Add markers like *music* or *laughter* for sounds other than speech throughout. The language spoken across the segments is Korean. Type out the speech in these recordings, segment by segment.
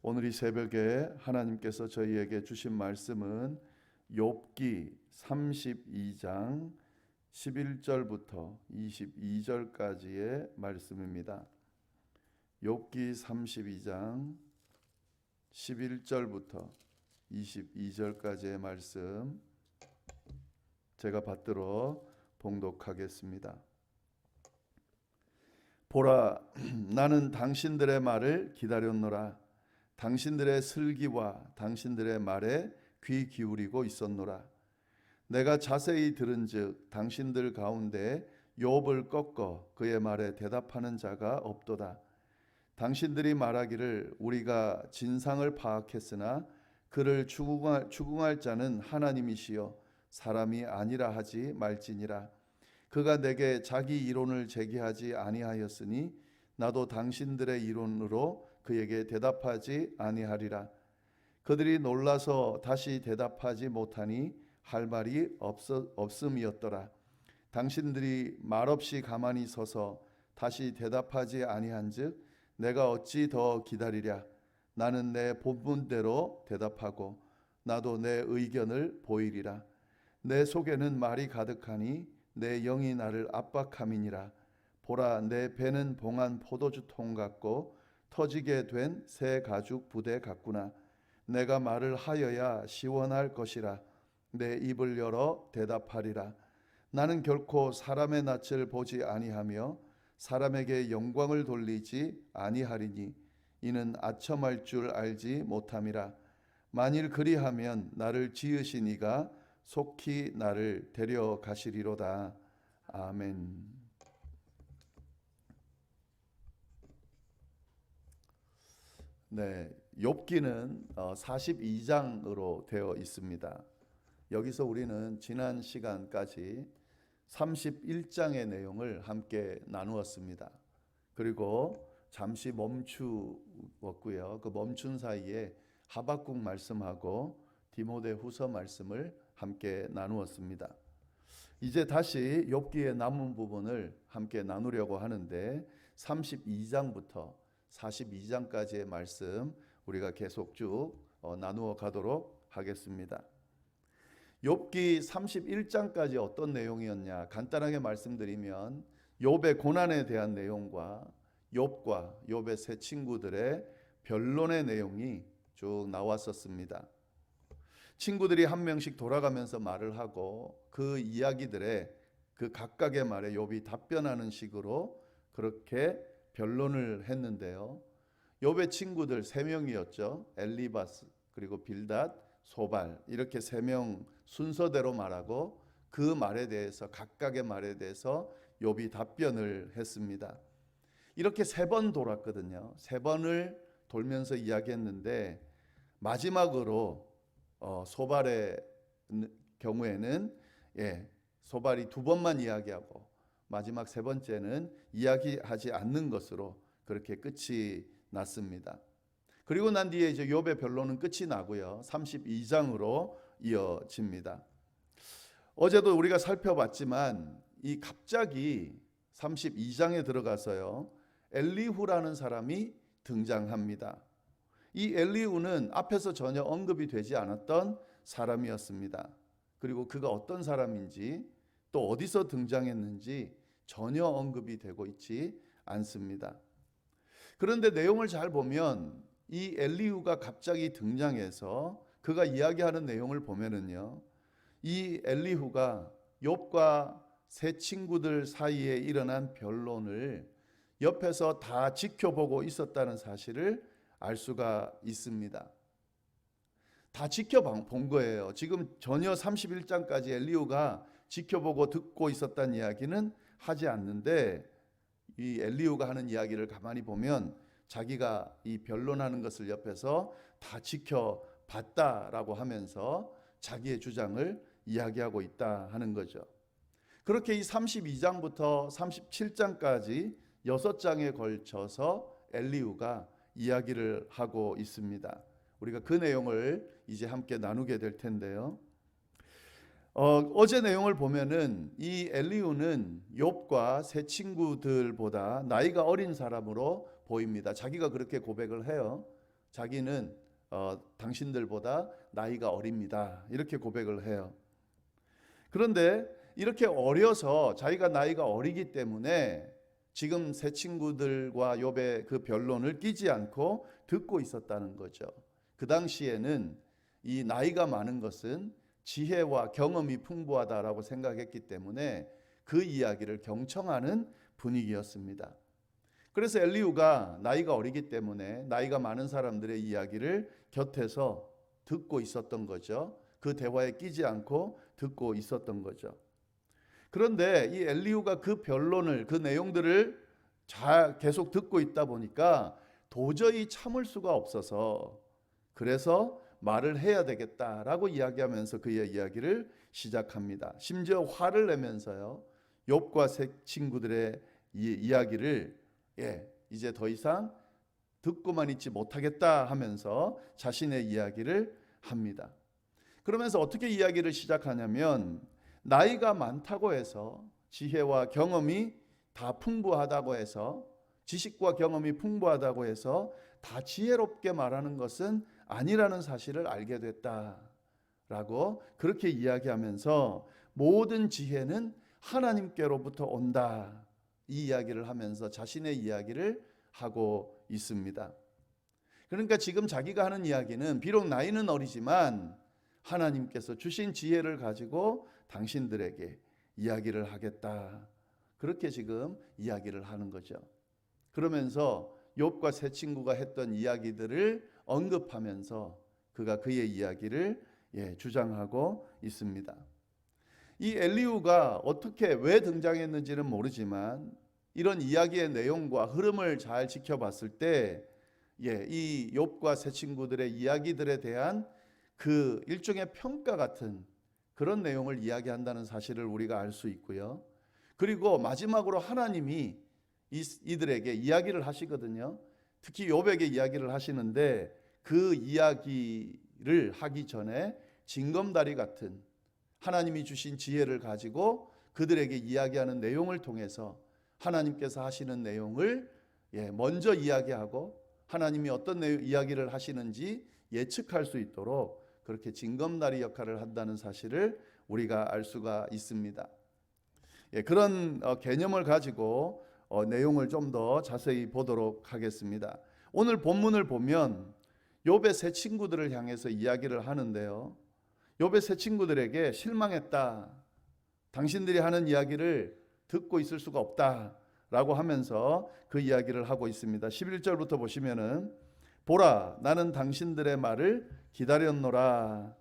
오늘 이 새벽에 하나님께서 저희에게 주신 말씀은 욥기 32장 11절부터 22절까지의 말씀입니다. 욥기 32장 11절부터 22절까지의 말씀 제가 받들어 봉독하겠습니다. 보라 *clears throat* 나는 당신들의 말을 기다렸노라 당신들의 슬기와 당신들의 말에 귀 기울이고 있었노라. 내가 자세히 들은즉 당신들 가운데 욥을 꺾어 그의 말에 대답하는 자가 없도다. 당신들이 말하기를 우리가 진상을 파악했으나 그를 추궁할, 추궁할 자는 하나님이시여 사람이 아니라 하지 말지니라. 그가 내게 자기 이론을 제기하지 아니하였으니 나도 당신들의 이론으로 그에게 대답하지 아니하리라. 그들이 놀라서 다시 대답하지 못하니 할 말이 없어, 없음이었더라. 당신들이 말없이 가만히 서서 다시 대답하지 아니한즉 내가 어찌 더 기다리랴. 나는 내 본분대로 대답하고 나도 내 의견을 보이리라. 내 속에는 말이 가득하니 내 영이 나를 압박함이니라 보라 내 배는 봉한 포도주 통 같고 터지게 된 새 가죽 부대 같구나 내가 말을 하여야 시원할 것이라 내 입을 열어 대답하리라 나는 결코 사람의 낯을 보지 아니하며 사람에게 영광을 돌리지 아니하리니 이는 아첨할 줄 알지 못함이라 만일 그리하면 나를 지으신 이가 속히 나를 데려가시리로다. 아멘. 네, 욥기는 42장으로 되어 있습니다. 여기서 우리는 지난 시간까지 31장의 내용을 함께 나누었습니다. 그리고 잠시 멈추었고요. 그 멈춘 사이에 하박국 말씀하고 디모데 후서 말씀을 함께 나누었습니다. 이제 다시 욥기의 남은 부분을 함께 나누려고 하는데 32장부터 42장까지의 말씀 우리가 계속 쭉 어, 나누어 가도록 하겠습니다. 욥기 31장까지 어떤 내용이었냐 간단하게 말씀드리면 욥의 고난에 대한 내용과 욥과 욥의 세 친구들의 변론의 내용이 쭉 나왔었습니다. 친구들이 한 명씩 돌아가면서 말을 하고 그 이야기들에 그 각각의 말에 욥이 답변하는 식으로 그렇게 변론을 했는데요. 욥의 친구들 세 명이었죠. 엘리바스 그리고 빌닷, 소발 이렇게 세 명 순서대로 말하고 그 말에 대해서 각각의 말에 대해서 욥이 답변을 했습니다. 이렇게 세 번 돌았거든요. 세 번을 돌면서 이야기했는데 마지막으로 어, 소발의 경우에는 예, 소발이 두 번만 이야기하고 마지막 세 번째는 이야기하지 않는 것으로 그렇게 끝이 났습니다. 그리고 난 뒤에 이제 욥의 변론은 끝이 나고요. 32장으로 이어집니다. 어제도 우리가 살펴봤지만 이 갑자기 32장에 들어가서요. 엘리후라는 사람이 등장합니다. 이 엘리우는 앞에서 전혀 언급이 되지 않았던 사람이었습니다. 그리고 그가 어떤 사람인지 또 어디서 등장했는지 전혀 언급이 되고 있지 않습니다. 그런데 내용을 잘 보면 이 엘리우가 갑자기 등장해서 그가 이야기하는 내용을 보면은요. 이 엘리후가 욥과 세 친구들 사이에 일어난 변론을 옆에서 다 지켜보고 있었다는 사실을 알 수가 있습니다. 다 지켜본 거예요. 지금 전혀 31장까지 엘리우가 지켜보고 듣고 있었다는 이야기는 하지 않는데 이 엘리우가 하는 이야기를 가만히 보면 자기가 이 변론하는 것을 옆에서 다 지켜봤다라고 하면서 자기의 주장을 이야기하고 있다 하는 거죠. 그렇게 이 32장부터 37장까지 6장에 걸쳐서 엘리우가 이야기를 하고 있습니다. 우리가 그 내용을 이제 함께 나누게 될 텐데요. 어, 제 내용을 보면은 이 엘리우는 욥과 세 친구들보다 나이가 어린 사람으로 보입니다. 자기가 그렇게 고백을 해요. 자기는 어, 당신들보다 나이가 어립니다. 이렇게 고백을 해요. 그런데 이렇게 어려서 자기가 나이가 어리기 때문에 지금 새 친구들과 욥의 그 변론을 끼지 않고 듣고 있었다는 거죠. 그 당시에는 이 나이가 많은 것은 지혜와 경험이 풍부하다라고 생각했기 때문에 그 이야기를 경청하는 분위기였습니다. 그래서 엘리우가 나이가 어리기 때문에 나이가 많은 사람들의 이야기를 곁에서 듣고 있었던 거죠. 그 대화에 끼지 않고 듣고 있었던 거죠. 그런데 이 엘리우가 그 변론을 그 내용들을 잘 계속 듣고 있다 보니까 도저히 참을 수가 없어서 그래서 말을 해야 되겠다라고 이야기하면서 그의 이야기를 시작합니다. 심지어 화를 내면서요. 욥과 세 친구들의 이 이야기를 예, 이제 더 이상 듣고만 있지 못하겠다 하면서 자신의 이야기를 합니다. 그러면서 어떻게 이야기를 시작하냐면 나이가 많다고 해서 지혜와 경험이 다 풍부하다고 해서 지식과 경험이 풍부하다고 해서 다 지혜롭게 말하는 것은 아니라는 사실을 알게 됐다라고 그렇게 이야기하면서 모든 지혜는 하나님께로부터 온다. 이 이야기를 하면서 자신의 이야기를 하고 있습니다. 그러니까 지금 자기가 하는 이야기는 비록 나이는 어리지만 하나님께서 주신 지혜를 가지고 당신들에게 이야기를 하겠다. 그렇게 지금 이야기를 하는 거죠. 그러면서 욥과 세 친구가 했던 이야기들을 언급하면서 그가 그의 이야기를 예, 주장하고 있습니다. 이 엘리우가 어떻게 왜 등장했는지는 모르지만 이런 이야기의 내용과 흐름을 잘 지켜봤을 때 예, 이 욥과 세 친구들의 이야기들에 대한 그 일종의 평가 같은 그런 내용을 이야기한다는 사실을 우리가 알 수 있고요. 그리고 마지막으로 하나님이 이, 이들에게 이야기를 하시거든요. 특히 욥에게 이야기를 하시는데 그 이야기를 하기 전에 징검다리 같은 하나님이 주신 지혜를 가지고 그들에게 이야기하는 내용을 통해서 하나님께서 하시는 내용을 예, 먼저 이야기하고 하나님이 어떤 이야기를 하시는지 예측할 수 있도록 그렇게 징검다리 역할을 한다는 사실을 우리가 알 수가 있습니다. 예, 그런 어, 개념을 가지고 어, 내용을 좀 더 자세히 보도록 하겠습니다. 오늘 본문을 보면 욥의 세 친구들을 향해서 이야기를 하는데요. 욥의 세 친구들에게 실망했다. 당신들이 하는 이야기를 듣고 있을 수가 없다라고 하면서 그 이야기를 하고 있습니다. 11절부터 보시면은 보라 나는 당신들의 말을 기다렸노라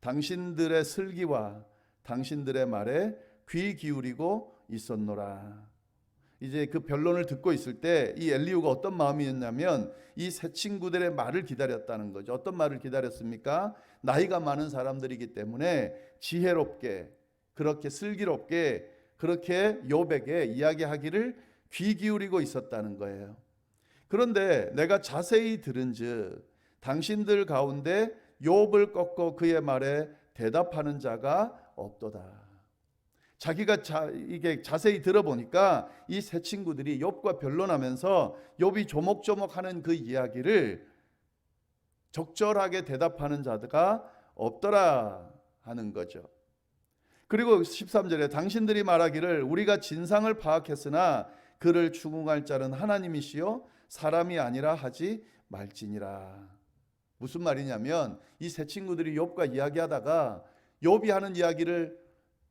당신들의 슬기와 당신들의 말에 귀 기울이고 있었노라 이제 그 변론을 듣고 있을 때 이 엘리우가 어떤 마음이었냐면 이 세 친구들의 말을 기다렸다는 거죠. 어떤 말을 기다렸습니까? 나이가 많은 사람들이기 때문에 지혜롭게 그렇게 슬기롭게 그렇게 욥에게 이야기하기를 귀 기울이고 있었다는 거예요. 그런데 내가 자세히 들은즉 당신들 가운데 욥을 꺾고 그의 말에 대답하는 자가 없도다. 자기가 자, 이게 자세히 들어보니까 이 세 친구들이 욥과 변론하면서 욥이 조목조목하는 그 이야기를 적절하게 대답하는 자가 없더라 하는 거죠. 그리고 13절에 당신들이 말하기를 우리가 진상을 파악했으나 그를 추궁할 자는 하나님이시요 사람이 아니라 하지 말지니라. 무슨 말이냐면 이 세 친구들이 욥과 이야기하다가 욥이 하는 이야기를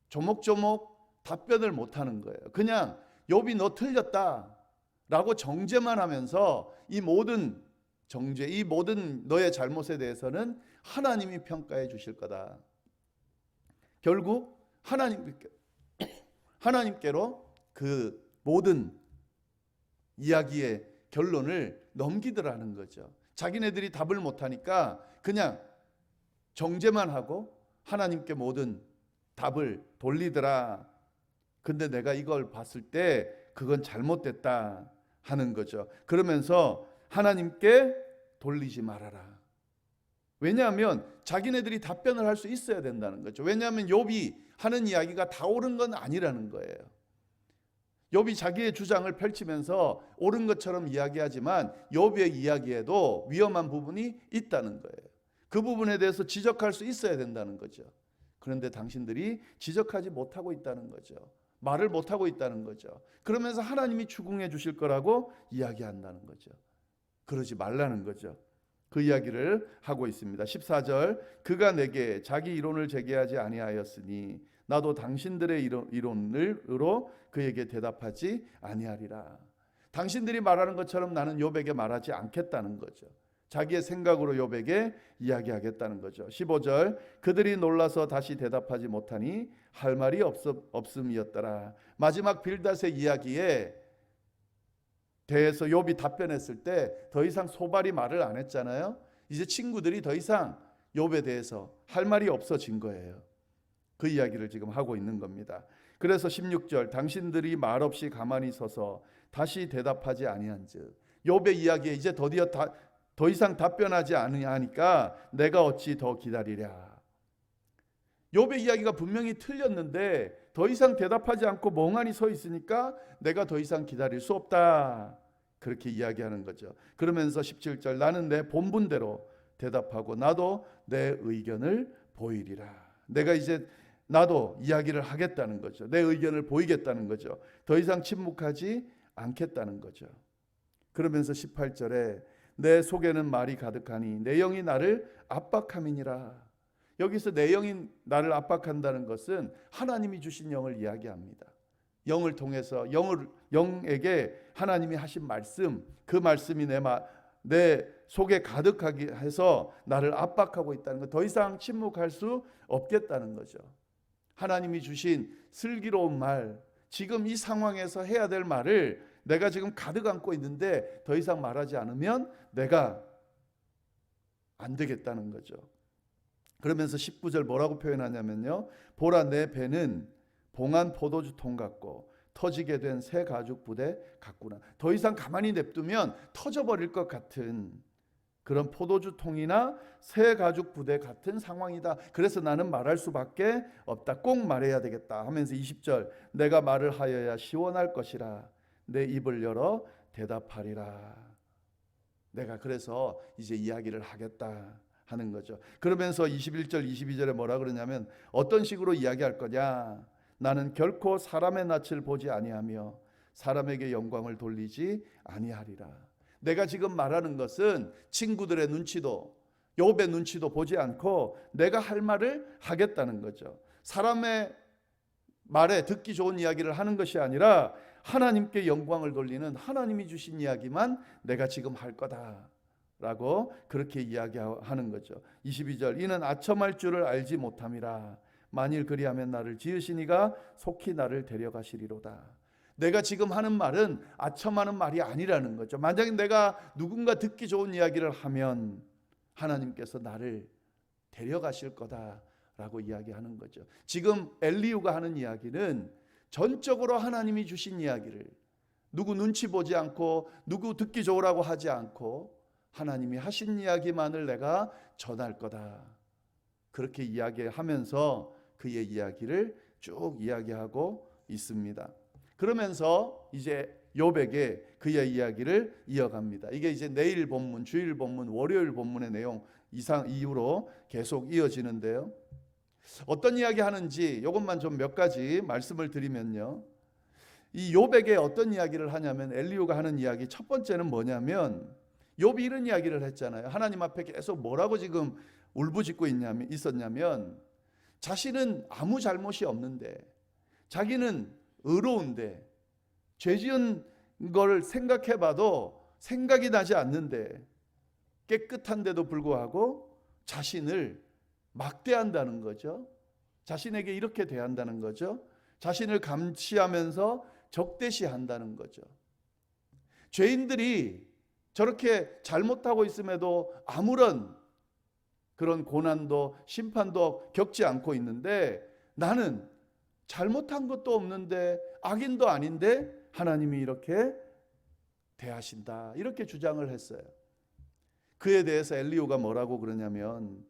조목조목 답변을 못 하는 거예요. 그냥 욥이 너 틀렸다라고 정죄만 하면서 이 모든 정죄, 이 모든 너의 잘못에 대해서는 하나님이 평가해 주실 거다. 결국 하나님께 *coughs* 하나님께로 그 모든 이야기의 결론을 넘기더라는 거죠. 자기네들이 답을 못 하니까 그냥 정죄만 하고 하나님께 모든 답을 돌리더라. 근데 내가 이걸 봤을 때 그건 잘못됐다 하는 거죠. 그러면서 하나님께 돌리지 말아라. 왜냐하면 자기네들이 답변을 할 수 있어야 된다는 거죠. 왜냐하면 욥이 하는 이야기가 다 옳은 건 아니라는 거예요. 욥이 자기의 주장을 펼치면서 옳은 것처럼 이야기하지만 욥의 이야기에도 위험한 부분이 있다는 거예요. 그 부분에 대해서 지적할 수 있어야 된다는 거죠. 그런데 당신들이 지적하지 못하고 있다는 거죠. 말을 못하고 있다는 거죠. 그러면서 하나님이 추궁해 주실 거라고 이야기한다는 거죠. 그러지 말라는 거죠. 그 이야기를 하고 있습니다. 14절 그가 내게 자기 이론을 제기하지 아니하였으니 나도 당신들의 이론, 이론으로 그에게 대답하지 아니하리라. 당신들이 말하는 것처럼 나는 요백에 말하지 않겠다는 거죠. 자기의 생각으로 요백에 이야기하겠다는 거죠. 15절 그들이 놀라서 다시 대답하지 못하니 할 말이 없, 없음 이었더라. 마지막 빌닷의 이야기에 대해서 욥이 답변했을 때 더 이상 소발이 말을 안 했잖아요. 이제 친구들이 더 이상 욥에 대해서 할 말이 없어진 거예요. 그 이야기를 지금 하고 있는 겁니다. 그래서 16절 당신들이 말없이 가만히 서서 다시 대답하지 아니한즉 욥의 이야기에 이제 드디어 다, 더 이상 답변하지 아니하니까 내가 어찌 더 기다리랴. 욥의 이야기가 분명히 틀렸는데 더 이상 대답하지 않고 멍하니 서 있으니까 내가 더 이상 기다릴 수 없다. 그렇게 이야기하는 거죠. 그러면서 17절 나는 내 본분대로 대답하고 나도 내 의견을 보이리라. 내가 이제 나도 이야기를 하겠다는 거죠. 내 의견을 보이겠다는 거죠. 더 이상 침묵하지 않겠다는 거죠. 그러면서 18절에 내 속에는 말이 가득하니 내 영이 나를 압박함이니라. 여기서 내 영이 나를 압박한다는 것은 하나님이 주신 영을 이야기합니다. 영을 통해서 영을 영에게 하나님이 하신 말씀 그 말씀이 내, 마, 내 속에 가득하게 해서 나를 압박하고 있다는 것. 더 이상 침묵할 수 없겠다는 거죠. 하나님이 주신 슬기로운 말, 지금 이 상황에서 해야 될 말을 내가 지금 가득 안고 있는데 더 이상 말하지 않으면 내가 안 되겠다는 거죠. 그러면서 19절 뭐라고 표현하냐면요. 보라 내 배는 봉한 포도주 통 같고 터지게 된 새 가죽 부대 같구나. 더 이상 가만히 냅두면 터져버릴 것 같은 그런 포도주 통이나 새 가죽 부대 같은 상황이다. 그래서 나는 말할 수밖에 없다. 꼭 말해야 되겠다. 하면서 20절 내가 말을 하여야 시원할 것이라 내 입을 열어 대답하리라. 내가 그래서 이제 이야기를 하겠다. 하는 거죠. 그러면서 21절 22절에 뭐라 그러냐면 어떤 식으로 이야기할 거냐? 나는 결코 사람의 낯을 보지 아니하며 사람에게 영광을 돌리지 아니하리라. 내가 지금 말하는 것은 친구들의 눈치도 욥의 눈치도 보지 않고 내가 할 말을 하겠다는 거죠. 사람의 말에 듣기 좋은 이야기를 하는 것이 아니라 하나님께 영광을 돌리는 하나님이 주신 이야기만 내가 지금 할 거다. 라고 그렇게 이야기하는 거죠. 22절 이는 아첨할 줄을 알지 못함이라 만일 그리하면 나를 지으시니가 속히 나를 데려가시리로다. 내가 지금 하는 말은 아첨하는 말이 아니라는 거죠. 만약에 내가 누군가 듣기 좋은 이야기를 하면 하나님께서 나를 데려가실 거다라고 이야기하는 거죠. 지금 엘리우가 하는 이야기는 전적으로 하나님이 주신 이야기를 누구 눈치 보지 않고 누구 듣기 좋으라고 하지 않고 하나님이 하신 이야기만을 내가 전할 거다. 그렇게 이야기하면서 그의 이야기를 쭉 이야기하고 있습니다. 그러면서 이제 요백에 그의 이야기를 이어갑니다. 이게 이제 내일 본문, 주일 본문, 월요일 본문의 내용 이상 이후로 계속 이어지는데요. 어떤 이야기 하는지 이것만 좀 몇 가지 말씀을 드리면요. 이 요백에 어떤 이야기를 하냐면 엘리오가 하는 이야기 첫 번째는 뭐냐면 욥이 이런 이야기를 했잖아요. 하나님 앞에 계속 뭐라고 지금 울부짖고 있냐면 있었냐면 자신은 아무 잘못이 없는데 자기는 의로운데 죄 지은 걸 생각해 봐도 생각이 나지 않는데 깨끗한데도 불구하고 자신을 막대한다는 거죠. 자신에게 이렇게 대한다는 거죠. 자신을 감시하면서 적대시한다는 거죠. 죄인들이 저렇게 잘못하고 있음에도 아무런 그런 고난도 심판도 겪지 않고 있는데 나는 잘못한 것도 없는데 악인도 아닌데 하나님이 이렇게 대하신다. 이렇게 주장을 했어요. 그에 대해서 엘리오가 뭐라고 그러냐면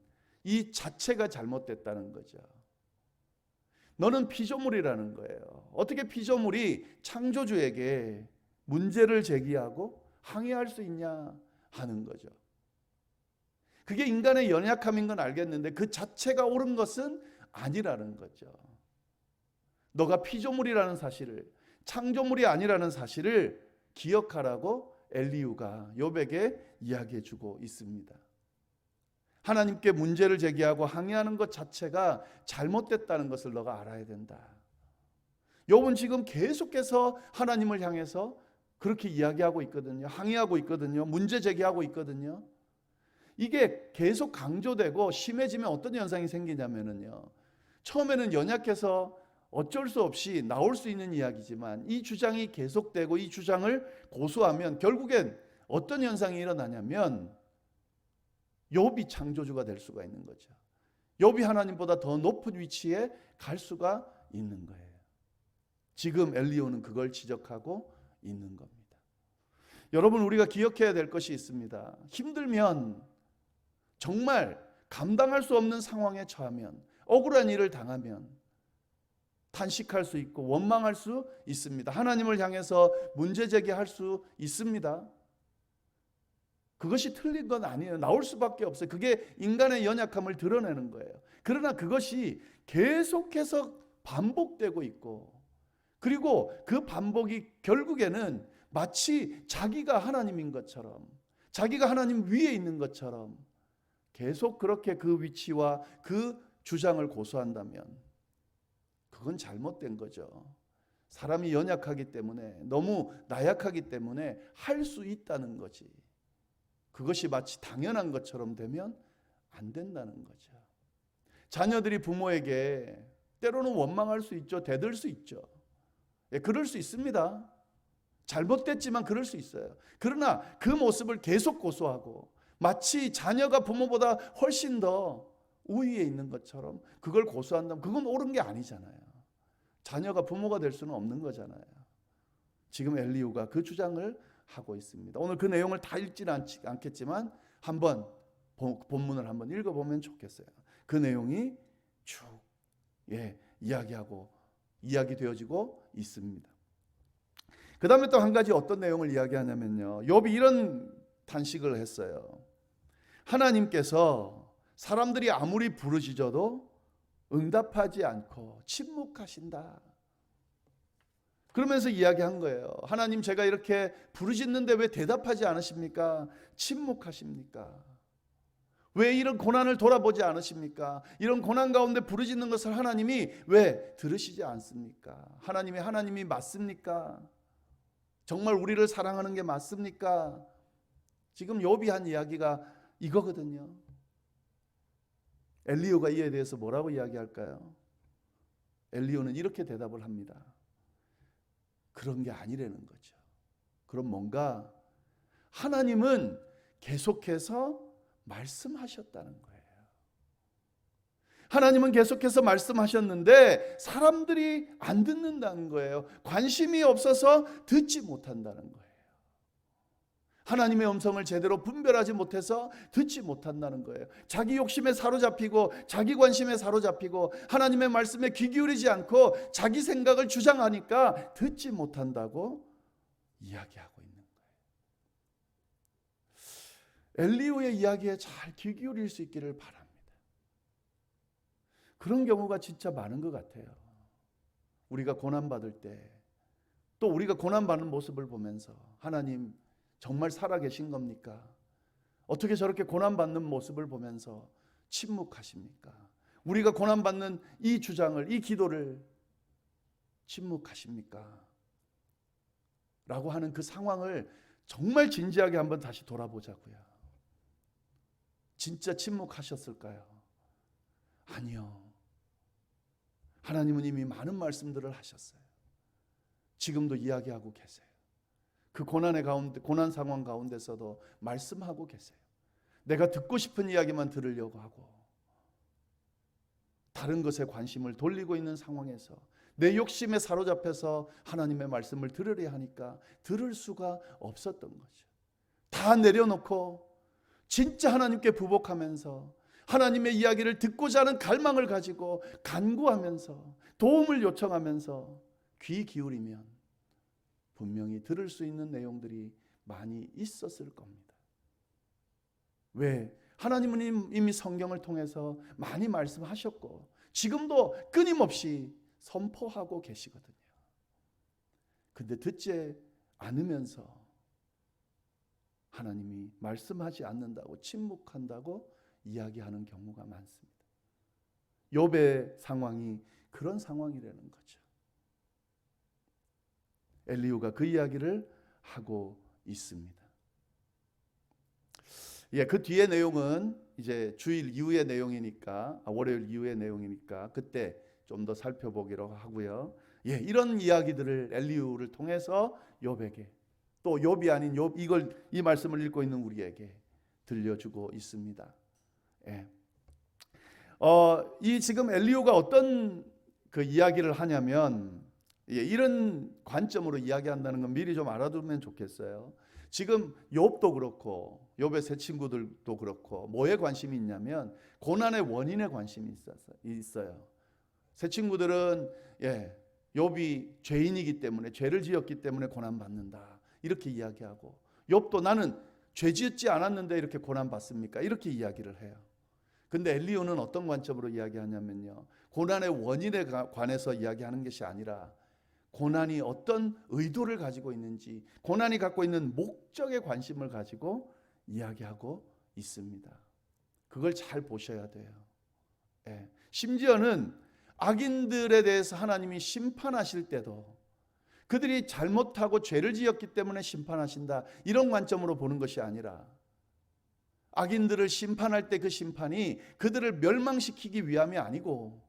이 자체가 잘못됐다는 거죠. 너는 피조물이라는 거예요. 어떻게 피조물이 창조주에게 문제를 제기하고 항의할 수 있냐 하는 거죠. 그게 인간의 연약함인 건 알겠는데 그 자체가 옳은 것은 아니라는 거죠. 너가 피조물이라는 사실을 창조물이 아니라는 사실을 기억하라고 엘리우가 욥에게 이야기해 주고 있습니다. 하나님께 문제를 제기하고 항의하는 것 자체가 잘못됐다는 것을 너가 알아야 된다. 욥은 지금 계속해서 하나님을 향해서 그렇게 이야기하고 있거든요. 항의하고 있거든요. 문제 제기하고 있거든요. 이게 계속 강조되고 심해지면 어떤 현상이 생기냐면은요. 처음에는 연약해서 어쩔 수 없이 나올 수 있는 이야기지만 이 주장이 계속되고 이 주장을 고수하면 결국엔 어떤 현상이 일어나냐면 욥이 창조주가 될 수가 있는 거죠. 욥이 하나님보다 더 높은 위치에 갈 수가 있는 거예요. 지금 엘리오는 그걸 지적하고 있는 겁니다. 여러분 우리가 기억해야 될 것이 있습니다. 힘들면 정말 감당할 수 없는 상황에 처하면 억울한 일을 당하면 탄식할 수 있고 원망할 수 있습니다. 하나님을 향해서 문제 제기할 수 있습니다. 그것이 틀린 건 아니에요. 나올 수밖에 없어요. 그게 인간의 연약함을 드러내는 거예요. 그러나 그것이 계속해서 반복되고 있고 그리고 그 반복이 결국에는 마치 자기가 하나님인 것처럼 자기가 하나님 위에 있는 것처럼 계속 그렇게 그 위치와 그 주장을 고수한다면 그건 잘못된 거죠. 사람이 연약하기 때문에 너무 나약하기 때문에 할 수 있다는 거지. 그것이 마치 당연한 것처럼 되면 안 된다는 거죠. 자녀들이 부모에게 때로는 원망할 수 있죠. 대들 수 있죠. 예, 그럴 수 있습니다. 잘못됐지만 그럴 수 있어요. 그러나 그 모습을 계속 고소하고 마치 자녀가 부모보다 훨씬 더 우위에 있는 것처럼 그걸 고소한다면 그건 옳은 게 아니잖아요. 자녀가 부모가 될 수는 없는 거잖아요. 지금 엘리우가 그 주장을 하고 있습니다. 오늘 그 내용을 다 읽지는 않겠지만 한번 본문을 한번 읽어보면 좋겠어요. 그 내용이 쭉 예, 이야기하고 이야기 되어지고 있습니다. 그 다음에 또 한 가지 어떤 내용을 이야기하냐면요. 욥이 이런 탄식을 했어요. 하나님께서 사람들이 아무리 부르짖어도 응답하지 않고 침묵하신다. 그러면서 이야기한 거예요. 하나님 제가 이렇게 부르짖는데 왜 대답하지 않으십니까? 침묵하십니까? 왜 이런 고난을 돌아보지 않으십니까? 이런 고난 가운데 부르짖는 것을 하나님이 왜 들으시지 않습니까? 하나님이 하나님이 맞습니까? 정말 우리를 사랑하는 게 맞습니까? 지금 욥이 한 이야기가 이거거든요. 엘리오가 이에 대해서 뭐라고 이야기할까요? 엘리오는 이렇게 대답을 합니다. 그런 게 아니라는 거죠. 그럼 뭔가 하나님은 계속해서 말씀하셨다는 거예요. 하나님은 계속해서 말씀하셨는데 사람들이 안 듣는다는 거예요. 관심이 없어서 듣지 못한다는 거예요. 하나님의 음성을 제대로 분별하지 못해서 듣지 못한다는 거예요. 자기 욕심에 사로잡히고 자기 관심에 사로잡히고 하나님의 말씀에 귀 기울이지 않고 자기 생각을 주장하니까 듣지 못한다고 이야기하고 있는 거예요. 엘리오의 이야기에 잘 귀 기울일 수 있기를 바랍니다. 그런 경우가 진짜 많은 것 같아요. 우리가 고난 받을 때 또 우리가 고난 받는 모습을 보면서 하나님 정말 살아계신 겁니까? 어떻게 저렇게 고난받는 모습을 보면서 침묵하십니까? 우리가 고난받는 이 주장을, 이 기도를 침묵하십니까? 라고 하는 그 상황을 정말 진지하게 한번 다시 돌아보자고요. 진짜 침묵하셨을까요? 아니요. 하나님은 이미 많은 말씀들을 하셨어요. 지금도 이야기하고 계세요. 그 고난의 가운데 고난 상황 가운데서도 말씀하고 계세요. 내가 듣고 싶은 이야기만 들으려고 하고 다른 것에 관심을 돌리고 있는 상황에서 내 욕심에 사로잡혀서 하나님의 말씀을 들으려 하니까 들을 수가 없었던 거죠. 다 내려놓고 진짜 하나님께 부복하면서 하나님의 이야기를 듣고자 하는 갈망을 가지고 간구하면서 도움을 요청하면서 귀 기울이면 분명히 들을 수 있는 내용들이 많이 있었을 겁니다. 왜? 하나님은 이미 성경을 통해서 많이 말씀하셨고 지금도 끊임없이 선포하고 계시거든요. 근데 듣지 않으면서 하나님이 말씀하지 않는다고 침묵한다고 이야기하는 경우가 많습니다. 욥의 상황이 그런 상황이라는 거죠. 엘리우가 그 이야기를 하고 있습니다. 예, 그 뒤에 내용은 이제 주일 이후의 내용이니까 아, 월요일 이후의 내용이니까 그때 좀 더 살펴보기로 하고요. 예, 이런 이야기들을 엘리우를 통해서 욥에게 또 욥이 아닌 욥 이걸 이 말씀을 읽고 있는 우리에게 들려주고 있습니다. 예. 어, 이 지금 엘리우가 어떤 그 이야기를 하냐면 예, 이런 관점으로 이야기한다는 건 미리 좀 알아두면 좋겠어요. 지금 욥도 그렇고 욥의 세 친구들도 그렇고 뭐에 관심이 있냐면 고난의 원인에 관심이 있어서 있어요. 세 친구들은 예, 욥이 죄인이기 때문에 죄를 지었기 때문에 고난 받는다. 이렇게 이야기하고 욥도 나는 죄 지었지 않았는데 이렇게 고난 받습니까? 이렇게 이야기를 해요. 근데 엘리오는 어떤 관점으로 이야기하냐면요. 고난의 원인에 관해서 이야기하는 것이 아니라 고난이 어떤 의도를 가지고 있는지, 고난이 갖고 있는 목적에 관심을 가지고 이야기하고 있습니다. 그걸 잘 보셔야 돼요. 예. 심지어는 악인들에 대해서 하나님이 심판하실 때도 그들이 잘못하고 죄를 지었기 때문에 심판하신다. 이런 관점으로 보는 것이 아니라 악인들을 심판할 때 그 심판이 그들을 멸망시키기 위함이 아니고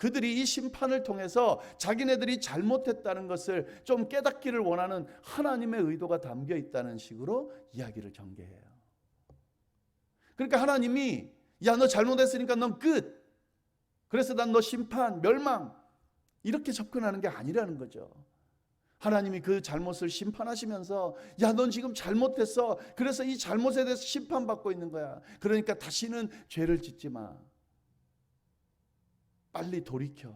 그들이 이 심판을 통해서 자기네들이 잘못했다는 것을 좀 깨닫기를 원하는 하나님의 의도가 담겨 있다는 식으로 이야기를 전개해요. 그러니까 하나님이 야 너 잘못했으니까 넌 끝. 그래서 난 너 심판, 멸망 이렇게 접근하는 게 아니라는 거죠. 하나님이 그 잘못을 심판하시면서 야 넌 지금 잘못했어. 그래서 이 잘못에 대해서 심판받고 있는 거야. 그러니까 다시는 죄를 짓지 마. 빨리 돌이켜.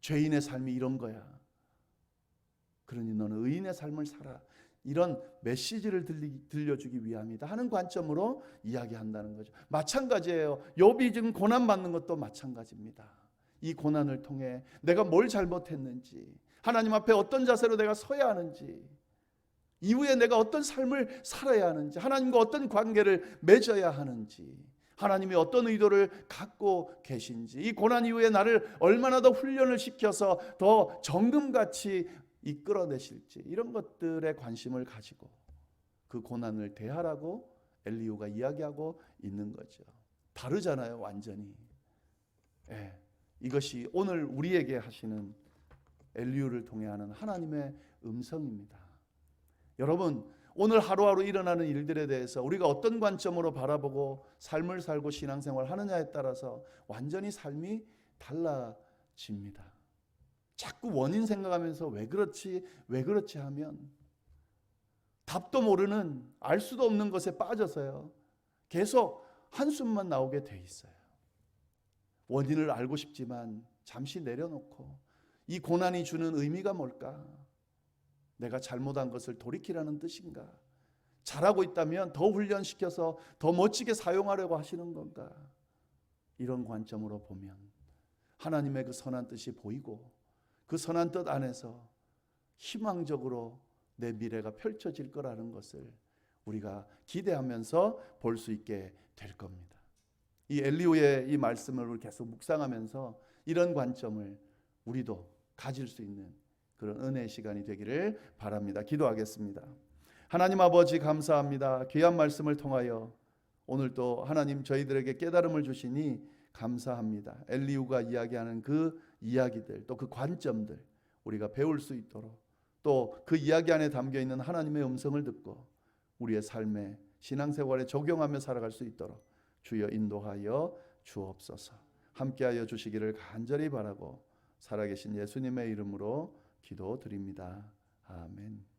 죄인의 삶이 이런 거야. 그러니 너는 의인의 삶을 살아. 이런 메시지를 들리, 들려 주기 위함이다 하는 관점으로 이야기한다는 거죠. 마찬가지예요. 욥이 지금 고난 받는 것도 마찬가지입니다. 이 고난을 통해 내가 뭘 잘못했는지, 하나님 앞에 어떤 자세로 내가 서야 하는지, 이후에 내가 어떤 삶을 살아야 하는지, 하나님과 어떤 관계를 맺어야 하는지, 하나님이 어떤 의도를 갖고 계신지, 이 고난 이후에 나를 얼마나 더 훈련을 시켜서 더 정금같이 이끌어내실지, 이런 것들에 관심을 가지고 그 고난을 대하라고 엘리우가 이야기하고 있는 거죠. 다르잖아요, 완전히. 예, 이것이 오늘 우리에게 하시는 엘리우를 통해 하는 하나님의 음성입니다. 여러분, 오늘 하루하루 일어나는 일들에 대해서 우리가 어떤 관점으로 바라보고 삶을 살고 신앙생활 하느냐에 따라서 완전히 삶이 달라집니다. 자꾸 원인 생각하면서 왜 그렇지, 왜 그렇지 하면 답도 모르는 알 수도 없는 것에 빠져서요. 계속 한숨만 나오게 돼 있어요. 원인을 알고 싶지만 잠시 내려놓고 이 고난이 주는 의미가 뭘까? 내가 잘못한 것을 돌이키라는 뜻인가? 잘하고 있다면 더 훈련시켜서 더 멋지게 사용하려고 하시는 건가? 이런 관점으로 보면 하나님의 그 선한 뜻이 보이고 그 선한 뜻 안에서 희망적으로 내 미래가 펼쳐질 거라는 것을 우리가 기대하면서 볼 수 있게 될 겁니다. 이 엘리오의 이 말씀을 계속 묵상하면서 이런 관점을 우리도 가질 수 있는 그런 은혜의 시간이 되기를 바랍니다. 기도하겠습니다. 하나님 아버지 감사합니다. 귀한 말씀을 통하여 오늘 또 하나님 저희들에게 깨달음을 주시니 감사합니다. 엘리우가 이야기하는 그 이야기들 또 그 관점들 우리가 배울 수 있도록 또 그 이야기 안에 담겨 있는 하나님의 음성을 듣고 우리의 삶에 신앙생활에 적용하며 살아갈 수 있도록 주여 인도하여 주옵소서. 함께하여 주시기를 간절히 바라고 살아계신 예수님의 이름으로 기도드립니다. 아멘.